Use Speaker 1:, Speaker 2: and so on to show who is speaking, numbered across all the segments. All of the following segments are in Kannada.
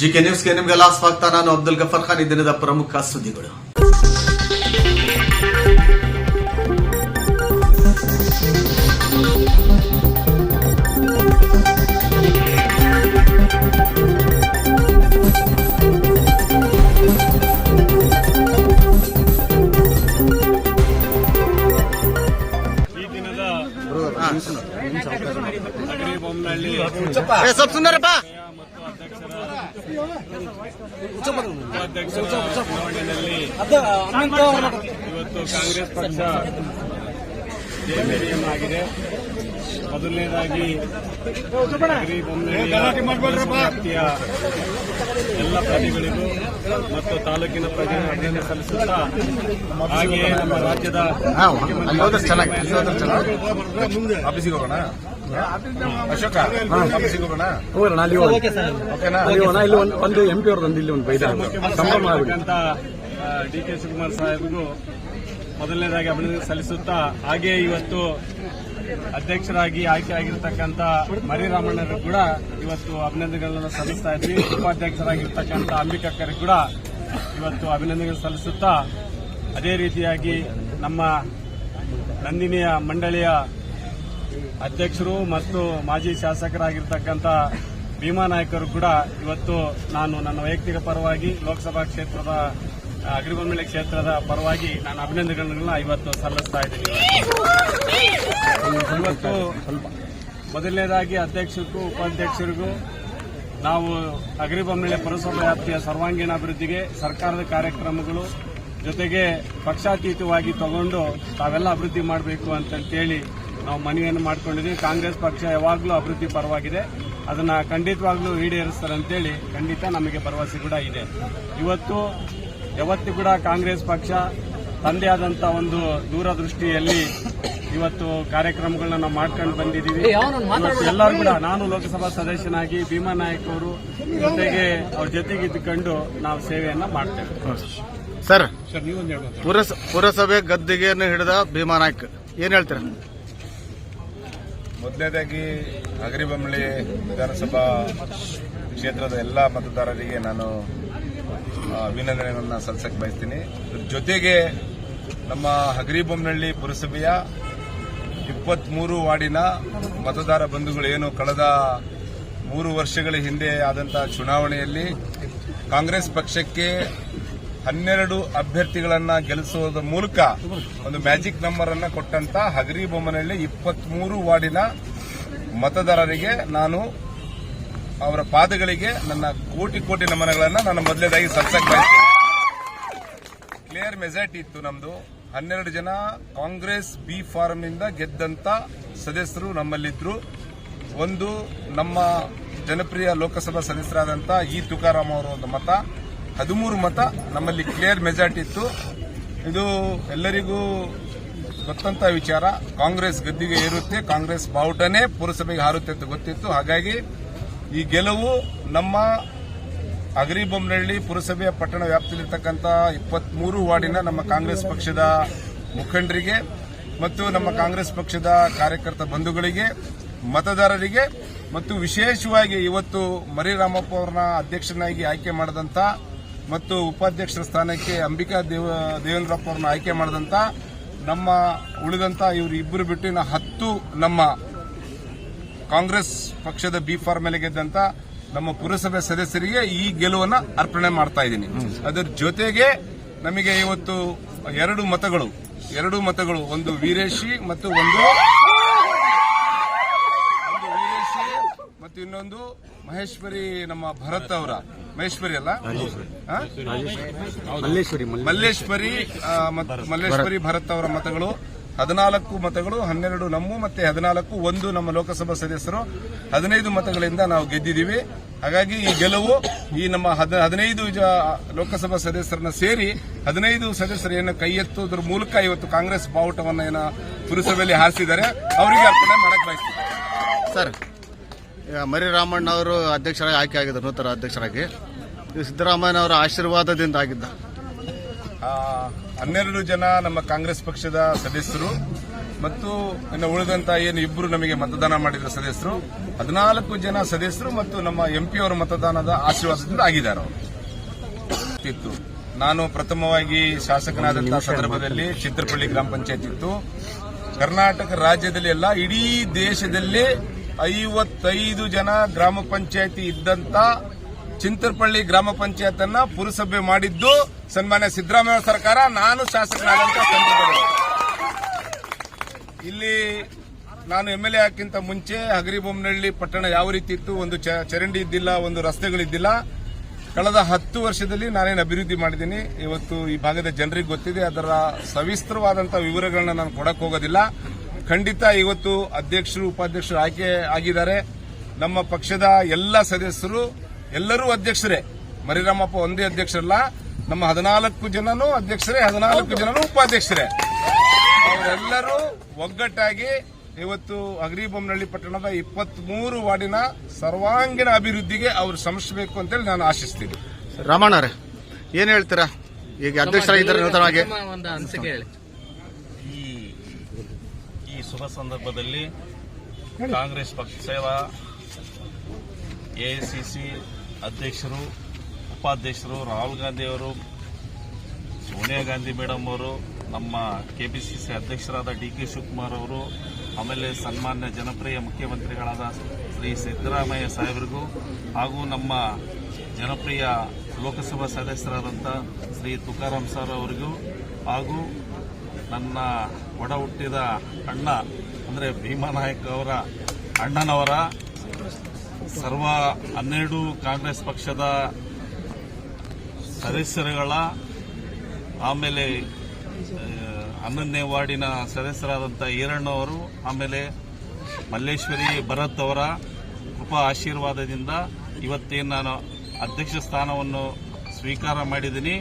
Speaker 1: ಜಿಕೆ ನ್ಯೂಸ್ಗೆ ನಿಮಗೆಲ್ಲ ಸ್ವಾಗತ ನಾನು ಅಬ್ದುಲ್ ಗಫರ್ ಖಾನ್. ಈ ದಿನದ ಪ್ರಮುಖ ಸುದ್ದಿಗಳು ಸ್ವಲ್ಪ ಸುಂದರಪ್ಪ
Speaker 2: ಚುನಾವಣೆಯಲ್ಲಿ ಇವತ್ತು ಕಾಂಗ್ರೆಸ್ ಪಕ್ಷ ಜಯಮೇರಿಯಂ ಆಗಿದೆ. ಮೊದಲನೇದಾಗಿ ವ್ಯಾಪ್ತಿಯ ಎಲ್ಲ ಪ್ರಜೆಗಳಿಗೂ ಮತ್ತು ತಾಲೂಕಿನ ಪ್ರಜೆಗಳ ಅಭಿನಂದನೆ ಸಲ್ಲಿಸುತ್ತಾ ಹಾಗೆಯೇ ನಮ್ಮ ರಾಜ್ಯದ
Speaker 3: ಆಫೀಸಿಗೆ ಹೋಗೋಣ. ಅಶೋಕ ಆಫೀಸಿಗೆ ಹೋಗೋಣ
Speaker 4: ಹೋಗೋಣ ಅಲ್ಲಿ ಹೋಗೋಣ.
Speaker 3: ಓಕೆನಾ?
Speaker 4: ಇಲ್ಲಿ ಒಂದು ಎಂ ಪಿ ಅವ್ರದ್ದು ಇಲ್ಲಿ ಒಂದು ಬೈದ ಸಂಭ್ರಮ
Speaker 2: ಡಿ ಕೆ ಶಿವಕುಮಾರ್ ಸಾಹೇಬ್ಗೂ ಮೊದಲನೇದಾಗಿ ಅಭಿನಂದನೆ ಸಲ್ಲಿಸುತ್ತಾ ಹಾಗೆ ಇವತ್ತು ಅಧ್ಯಕ್ಷರಾಗಿ ಆಯ್ಕೆ ಮರಿ ಮರಿರಾಮಣ್ಣರು ಕೂಡ ಇವತ್ತು ಅಭಿನಂದನೆಗಳನ್ನು ಸಲ್ಲಿಸ್ತಾ ಇದ್ವಿ. ಉಪಾಧ್ಯಕ್ಷರಾಗಿರ್ತಕ್ಕಂಥ ಅಂಬಿಕಕ್ಕರಿಗೆ ಕೂಡ ಇವತ್ತು ಅಭಿನಂದನೆ ಸಲ್ಲಿಸುತ್ತಾ ಅದೇ ರೀತಿಯಾಗಿ ನಮ್ಮ ನಂದಿನಿಯ ಮಂಡಳಿಯ ಅಧ್ಯಕ್ಷರು ಮತ್ತು ಮಾಜಿ ಶಾಸಕರಾಗಿರ್ತಕ್ಕಂಥ ಭೀಮಾ ನಾಯಕರು ಕೂಡ ಇವತ್ತು ನಾನು ನನ್ನ ವೈಯಕ್ತಿಕ ಪರವಾಗಿ ಲೋಕಸಭಾ ಕ್ಷೇತ್ರದ ಅಗ್ರಿಗೊಮ್ಮೆ ಕ್ಷೇತ್ರದ ಪರವಾಗಿ ನಾನು ಅಭಿನಂದನೆಗಳನ್ನ ಇವತ್ತು ಸಲ್ಲಿಸ್ತಾ ಇದ್ದೀನಿ. ಇವತ್ತು ಮೊದಲನೇದಾಗಿ ಅಧ್ಯಕ್ಷರಿಗೂ, ಉಪಾಧ್ಯಕ್ಷರಿಗೂ ನಾವು ಅಗ್ರಿಬೊಮ್ಮೆ ಪುರಸಭಾ ವ್ಯಾಪ್ತಿಯ ಸರ್ವಾಂಗೀಣ ಅಭಿವೃದ್ಧಿಗೆ ಸರ್ಕಾರದ ಕಾರ್ಯಕ್ರಮಗಳು ಜೊತೆಗೆ ಪಕ್ಷಾತೀತವಾಗಿ ತಗೊಂಡು ತಾವೆಲ್ಲ ಅಭಿವೃದ್ಧಿ ಮಾಡಬೇಕು ಅಂತಂತೇಳಿ ನಾವು ಮನವಿಯನ್ನು ಮಾಡಿಕೊಂಡಿದ್ದೀವಿ. ಕಾಂಗ್ರೆಸ್ ಪಕ್ಷ ಯಾವಾಗಲೂ ಅಭಿವೃದ್ಧಿ ಪರವಾಗಿದೆ. ಅದನ್ನು ಖಂಡಿತವಾಗ್ಲೂ ಈಡೇರಿಸ್ತಾರೆ ಅಂತೇಳಿ ಖಂಡಿತ ನಮಗೆ ಭರವಸೆ ಕೂಡ ಇದೆ. ಇವತ್ತು ಯಾವತ್ತೂ ಕೂಡ ಕಾಂಗ್ರೆಸ್ ಪಕ್ಷ ತಂದೆ ಆದಂತ ಒಂದು ದೂರದೃಷ್ಟಿಯಲ್ಲಿ ಇವತ್ತು ಕಾರ್ಯಕ್ರಮಗಳನ್ನ ನಾವು ಮಾಡ್ಕೊಂಡು ಬಂದಿದ್ದೀವಿ. ಎಲ್ಲರೂ ಕೂಡ ನಾನು ಲೋಕಸಭಾ ಸದಸ್ಯನಾಗಿ ಭೀಮಾ ನಾಯಕ್ ಅವರು ಜೊತೆಗೆ ಅವ್ರ ಜೊತೆಗೆ ಇದ್ದುಕೊಂಡು ನಾವು ಸೇವೆಯನ್ನ ಮಾಡ್ತೇವೆ.
Speaker 1: ಸರ್
Speaker 2: ಸರ್ ನೀವೊಂದು ಹೇಳ್ಬೋದು
Speaker 1: ಪುರಸ ಪುರಸಭೆ ಗದ್ದಿಗೆಯನ್ನು ಹಿಡಿದ ಭೀಮಾ ನಾಯ್ಕ್ ಏನ್ ಹೇಳ್ತೀರಾ?
Speaker 3: ಮೊದಲನೇದಾಗಿ ಅಗರಿಬೊಮ್ಮಳಿ ವಿಧಾನಸಭಾ ಕ್ಷೇತ್ರದ ಎಲ್ಲ ಮತದಾರರಿಗೆ ನಾನು ಅಭಿನಂದನೆಗಳನ್ನು ಸಲ್ಲಿಸಕ್ಕೆ ಬಯಸ್ತೀನಿ. ಜೊತೆಗೆ ನಮ್ಮ ಹಗರಿಬೊಮ್ಮನಹಳ್ಳಿ ಪುರಸಭೆಯ ಇಪ್ಪತ್ಮೂರು ವಾರ್ಡಿನ ಮತದಾರ ಬಂಧುಗಳು ಏನು ಕಳೆದ ಮೂರು ವರ್ಷಗಳ ಹಿಂದೆ ಆದಂತಹ ಚುನಾವಣೆಯಲ್ಲಿ ಕಾಂಗ್ರೆಸ್ ಪಕ್ಷಕ್ಕೆ ಹನ್ನೆರಡು ಅಭ್ಯರ್ಥಿಗಳನ್ನ ಗೆಲ್ಲಿಸುವುದರ ಮೂಲಕ ಒಂದು ಮ್ಯಾಜಿಕ್ ನಂಬರ್ ಅನ್ನ ಕೊಟ್ಟಂತ ಹಗರಿ ಬೊಮ್ಮನಹಳ್ಳಿ ಇಪ್ಪತ್ಮೂರು ವಾರ್ಡಿನ ಮತದಾರರಿಗೆ ನಾನು ಅವರ ಪಾದಗಳಿಗೆ ನನ್ನ ಕೋಟಿ ಕೋಟಿ ನಮನಗಳನ್ನ ನಾನು ಮೊದಲನೇದಾಗಿ ಸಲ್ಸಕ್ ಕ್ಲಿಯರ್ ಮೆಜಾರಿಟಿ ಇತ್ತು ನಮ್ದು. ಹನ್ನೆರಡು ಜನ ಕಾಂಗ್ರೆಸ್ ಬಿ ಫಾರಂ ಇಂದ ಗೆದ್ದಂತ ಸದಸ್ಯರು ನಮ್ಮಲ್ಲಿದ್ರು. ಒಂದು ನಮ್ಮ ಜನಪ್ರಿಯ ಲೋಕಸಭಾ ಸದಸ್ಯರಾದಂತಹ ಇ ತುಕಾರಾಮ್ ಅವರ ಒಂದು ಮತ. ಹದಿಮೂರು ಮತ ನಮ್ಮಲ್ಲಿ ಕ್ಲಿಯರ್ ಮೆಜಾರಿಟಿ ಇತ್ತು. ಇದು ಎಲ್ಲರಿಗೂ ಗೊತ್ತಂತ ವಿಚಾರ. ಕಾಂಗ್ರೆಸ್ ಗದ್ದಿಗೆ ಏರುತ್ತೆ, ಕಾಂಗ್ರೆಸ್ ಬಾವುಟನೇ ಪುರಸಭೆಗೆ ಹಾರುತ್ತೆ ಅಂತ ಗೊತ್ತಿತ್ತು. ಹಾಗಾಗಿ ಈ ಗೆಲುವು ನಮ್ಮ ಅಗರಿಬೊಮ್ಮನಹಳ್ಳಿ ಪುರಸಭೆಯ ಪಟ್ಟಣ ವ್ಯಾಪ್ತಿಯಲ್ಲಿರ್ತಕ್ಕಂಥ ಇಪ್ಪತ್ಮೂರು ವಾರ್ಡಿನ ನಮ್ಮ ಕಾಂಗ್ರೆಸ್ ಪಕ್ಷದ ಮುಖಂಡರಿಗೆ ಮತ್ತು ನಮ್ಮ ಕಾಂಗ್ರೆಸ್ ಪಕ್ಷದ ಕಾರ್ಯಕರ್ತ ಬಂಧುಗಳಿಗೆ, ಮತದಾರರಿಗೆ ಮತ್ತು ವಿಶೇಷವಾಗಿ ಇವತ್ತು ಮರಿರಾಮಪ್ಪ ಅವರನ್ನ ಅಧ್ಯಕ್ಷನಾಗಿ ಆಯ್ಕೆ ಮಾಡಿದಂತ ಮತ್ತು ಉಪಾಧ್ಯಕ್ಷರ ಸ್ಥಾನಕ್ಕೆ ಅಂಬಿಕಾ ದೇವ ದೇವೇಂದ್ರಪ್ಪ ಅವರನ್ನು ಆಯ್ಕೆ ಮಾಡಿದಂತ ನಮ್ಮ ಉಳಿದಂತ ಇವರು ಇಬ್ಬರು ಬಿಟ್ಟು ಇನ್ನು ಹತ್ತು ನಮ್ಮ ಕಾಂಗ್ರೆಸ್ ಪಕ್ಷದ ಬಿ ಫಾರ್ ಮೇಲೆ ಗೆದ್ದಂತ ನಮ್ಮ ಪುರಸಭೆ ಸದಸ್ಯರಿಗೆ ಈ ಗೆಲುವನ್ನು ಅರ್ಪಣೆ ಮಾಡ್ತಾ ಇದ್ದೀನಿ. ಅದರ ಜೊತೆಗೆ ನಮಗೆ ಇವತ್ತು ಎರಡು ಮತಗಳು ಎರಡು ಮತಗಳು, ಒಂದು ವೀರೇಶಿ ಮತ್ತು ಒಂದು ವೀರೇಶಿ ಮತ್ತು ಇನ್ನೊಂದು ಮಹೇಶ್ವರಿ ನಮ್ಮ ಭರತ್ ಅವರ. ಮಹೇಶ್ವರಿ ಅಲ್ಲ?
Speaker 4: ಮಲ್ಲೇಶ್ವರಿ ಮಲ್ಲೇಶ್ವರಿ.
Speaker 3: ಮಲ್ಲೇಶ್ವರಿ ಆ, ಮತ್ತು ಮಲ್ಲೇಶ್ವರಿ ಭರತ್ ಅವರ ಮತಗಳು ಹದಿನಾಲ್ಕು ಮತಗಳು ಹನ್ನೆರಡು ನಮ್ಮ ಮತ್ತೆ ಹದಿನಾಲ್ಕು ಒಂದು ನಮ್ಮ ಲೋಕಸಭಾ ಸದಸ್ಯರು. ಹದಿನೈದು ಮತಗಳಿಂದ ನಾವು ಗೆದ್ದಿದ್ದೀವಿ. ಹಾಗಾಗಿ ಈ ಗೆಲುವು ಈ ನಮ್ಮ ಹದ- ಹದಿನೈದು ಜ- ಲೋಕಸಭಾ ಸದಸ್ಯರನ್ನ ಸೇರಿ ಹದಿನೈದು ಸದಸ್ಯರು ಏನು ಕೈ ಎತ್ತುವುದರ ಮೂಲಕ ಇವತ್ತು ಕಾಂಗ್ರೆಸ್ ಬಾವುಟವನ್ನು ಏನ ಪುರಸಭೆಯಲ್ಲಿ ಹಾರಿಸಿದ್ದಾರೆ. ಅವರಿಗೆ ಅರ್ಪಣೆ ಮಾಡಕ್ ಬಯಸ್ತೀವಿ
Speaker 1: ಸರ್ ಮರಿ ರಾಮಣ್ಣ ಅವರು ಅಧ್ಯಕ್ಷರಾಗಿ ಆಯ್ಕೆ ಆಗಿದ್ದರು ನೂತನ ಅಧ್ಯಕ್ಷರಾಗಿ. ಇದು ಸಿದ್ದರಾಮಯ್ಯ ಅವರ ಆಶೀರ್ವಾದದಿಂದ ಆಗಿದ್ದ.
Speaker 3: ಆ, ಹನ್ನೆರಡು ಜನ ನಮ್ಮ ಕಾಂಗ್ರೆಸ್ ಪಕ್ಷದ ಸದಸ್ಯರು ಮತ್ತು ಇನ್ನು ಉಳಿದಂತ ಏನು ಇಬ್ಬರು ನಮಗೆ ಮತದಾನ ಮಾಡಿದ ಸದಸ್ಯರು ಹದಿನಾಲ್ಕು ಜನ ಸದಸ್ಯರು ಮತ್ತು ನಮ್ಮ ಎಂಪಿ ಅವರ ಮತದಾನದ ಆಶೀರ್ವಾದದಿಂದ ಆಗಿದ್ದಾರೆ ಅವರು. ಇತ್ತು. ನಾನು ಪ್ರಥಮವಾಗಿ ಶಾಸಕನಾದಂತಹ ಸಂದರ್ಭದಲ್ಲಿ ಚಿತ್ರಪಳ್ಳಿ ಗ್ರಾಮ ಪಂಚಾಯತ್ ಇತ್ತು. ಕರ್ನಾಟಕ ರಾಜ್ಯದಲ್ಲಿ ಎಲ್ಲ ಇಡೀ ದೇಶದಲ್ಲಿ ಐವತ್ತೈದು ಜನ ಗ್ರಾಮ ಪಂಚಾಯತಿ ಇದ್ದಂತ ಚಿಂತರ್ಪಳ್ಳಿ ಗ್ರಾಮ ಪಂಚಾಯತ್ ಪುರಸಭೆ ಮಾಡಿದ್ದು ಸನ್ಮಾನ್ಯ ಸಿದ್ದರಾಮಯ್ಯ ಸರ್ಕಾರ. ನಾನು ಶಾಸಕನಾದಂತ ಸಂದರ್ಭದಲ್ಲಿ. ಇಲ್ಲಿ ನಾನು ಎಂ ಎಲ್ ಎ ಹಾಕಿಂತ ಮುಂಚೆ ಹಗರಿಬೊಮ್ಮನಹಳ್ಳಿ ಪಟ್ಟಣ ಯಾವ ರೀತಿ ಇತ್ತು? ಒಂದು ಚರಂಡಿ ಇದ್ದಿಲ್ಲ, ಒಂದು ರಸ್ತೆಗಳಿದ್ದಿಲ್ಲ. ಕಳೆದ ಹತ್ತು ವರ್ಷದಲ್ಲಿ ನಾನೇನು ಅಭಿವೃದ್ಧಿ ಮಾಡಿದ್ದೀನಿ. ಇವತ್ತು ಈ ಭಾಗದ ಜನರಿಗೆ ಗೊತ್ತಿದೆ. ಅದರ ಸವಿಸ್ತರವಾದಂತಹ ವಿವರಗಳನ್ನ ನಾನು ಕೊಡಕ್ಕೆ ಹೋಗೋದಿಲ್ಲ. ಖಂಡಿತ ಇವತ್ತು ಅಧ್ಯಕ್ಷರು ಉಪಾಧ್ಯಕ್ಷರು ಆಯ್ಕೆ ಆಗಿದ್ದಾರೆ. ನಮ್ಮ ಪಕ್ಷದ ಎಲ್ಲ ಸದಸ್ಯರು ಎಲ್ಲರೂ ಅಧ್ಯಕ್ಷರೇ. ಮರಿರಾಮಪ್ಪ ಒಂದೇ ಅಧ್ಯಕ್ಷರಲ್ಲ ನಮ್ಮ ಹದಿನಾಲ್ಕು ಜನನು ಅಧ್ಯಕ್ಷರೇ ಹದಿನಾಲ್ಕು ಜನನು ಉಪಾಧ್ಯಕ್ಷರೇ. ಅವರೆಲ್ಲರೂ ಒಗ್ಗಟ್ಟಾಗಿ ಇವತ್ತು ಅಗ್ರಿಬೊಮ್ಮನಹಳ್ಳಿ ಪಟ್ಟಣದ ಇಪ್ಪತ್ಮೂರು ವಾರ್ಡಿನ ಸರ್ವಾಂಗೀಣ ಅಭಿವೃದ್ಧಿಗೆ ಅವರು ಶ್ರಮಿಸಬೇಕು ಅಂತೇಳಿ ನಾನು ಆಶಿಸ್ತೀನಿ.
Speaker 1: ರಮಣರೇ ಏನ್ ಹೇಳ್ತೀರಾ? ಈಗ ಅಧ್ಯಕ್ಷರಾಗಿದ್ದಾರೆ ನೂತನವಾಗಿ
Speaker 5: ಒಂದು ಅನಿಸಿಕೆ ಹೇಳಿ.
Speaker 6: ಈ ಈ ಶುಭ ಸಂದರ್ಭದಲ್ಲಿ ಕಾಂಗ್ರೆಸ್ ಪಕ್ಷದ ಎಐಸಿಸಿ ಅಧ್ಯಕ್ಷರು, ಉಪಾಧ್ಯಕ್ಷರು ರಾಹುಲ್ ಗಾಂಧಿ ಅವರು, ಸೋನಿಯಾ ಗಾಂಧಿ ಮೇಡಮ್ ಅವರು, ನಮ್ಮ ಕೆಪಿಸಿಸಿ ಅಧ್ಯಕ್ಷರಾದ ಡಿ ಕೆ ಶಿವಕುಮಾರ್ ಅವರು, ಆಮೇಲೆ ಸನ್ಮಾನ್ಯ ಜನಪ್ರಿಯ ಮುಖ್ಯಮಂತ್ರಿಗಳಾದ ಶ್ರೀ ಸಿದ್ದರಾಮಯ್ಯ ಸಾಹೇಬರಿಗೂ ಹಾಗೂ ನಮ್ಮ ಜನಪ್ರಿಯ ಲೋಕಸಭಾ ಸದಸ್ಯರಾದಂಥ ಶ್ರೀ ತುಕಾರಾಮ್ ಸರ್ ಅವರಿಗೂ ಹಾಗೂ ನನ್ನ ಒಡ ಹುಟ್ಟಿದ ಅಣ್ಣ, ಅಂದರೆ ಭೀಮಾನಾಯಕ್ ಅವರ ಅಣ್ಣನವರ ಸರ್ವ ಹನ್ನೆರಡು ಕಾಂಗ್ರೆಸ್ ಪಕ್ಷದ ಸದಸ್ಯರುಗಳ, ಆಮೇಲೆ ಹನ್ನೊಂದನೇ ವಾರ್ಡಿನ ಸದಸ್ಯರಾದಂಥ ಈರಣ್ಣವರು, ಆಮೇಲೆ ಮಲ್ಲೇಶ್ವರಿ ಭರತ್ ಅವರ ಕೃಪಾ ಆಶೀರ್ವಾದದಿಂದ ಇವತ್ತೇನು ನಾನು ಅಧ್ಯಕ್ಷ ಸ್ಥಾನವನ್ನು ಸ್ವೀಕಾರ ಮಾಡಿದ್ದೀನಿ.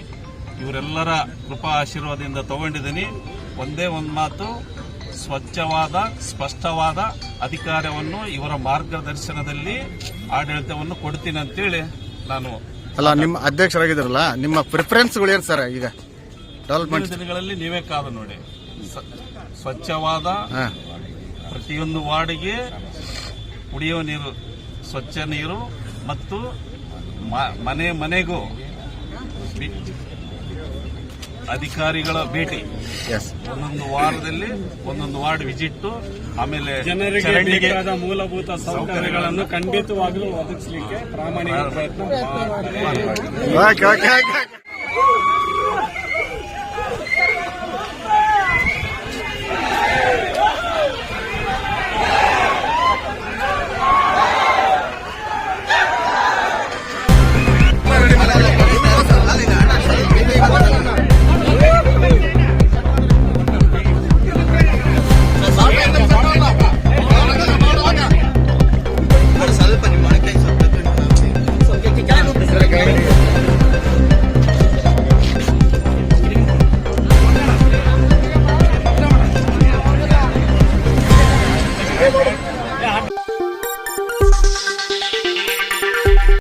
Speaker 6: ಇವರೆಲ್ಲರ ಕೃಪಾ ಆಶೀರ್ವಾದದಿಂದ ತಗೊಂಡಿದ್ದೀನಿ. ಒಂದೇ ಒಂದು ಮಾತು ಸ್ವಚ್ಛವಾದ ಸ್ಪಷ್ಟವಾದ ಅಧಿಕಾರವನ್ನು ಇವರ ಮಾರ್ಗದರ್ಶನದಲ್ಲಿ ಆಡಳಿತವನ್ನು ಕೊಡ್ತೀನಿ ಅಂತೇಳಿ ನಾನು
Speaker 1: ಅಲ್ಲ ನಿಮ್ಮ ಅಧ್ಯಕ್ಷರಾಗಿದ್ದಾರಲ್ಲ ನಿಮ್ಮ ಪ್ರಿಫರೆನ್ಸ್ಗಳು ಏನು ಸರ್ ಈಗ? ಡೆವಲಪ್ಮೆಂಟ್
Speaker 6: ದಿನಗಳಲ್ಲಿ ನೀವೇ ಕಾದ ನೋಡಿ. ಸ್ವಚ್ಛವಾದ ಪ್ರತಿಯೊಂದು ವಾರ್ಡಿಗೆ ಕುಡಿಯುವ ನೀರು ಸ್ವಚ್ಛ ನೀರು ಮತ್ತು ಮನೆ ಮನೆಗೂ ಅಧಿಕಾರಿಗಳ ಭೇಟಿ.
Speaker 2: ಒಂದೊಂದು ವಾರದಲ್ಲಿ ಒಂದೊಂದು ವಾರ್ಡ್ ವಿಸಿಟ್ ಆಮೇಲೆ ಜನರಿಗೆ ಮೂಲಭೂತ ಸೌಕರ್ಯಗಳನ್ನು ಖಂಡಿತವಾಗಲೂ ಒದಗಿಸಲಿಕ್ಕೆ ಪ್ರಾಮಾಣಿಕ ಪ್ರಯತ್ನ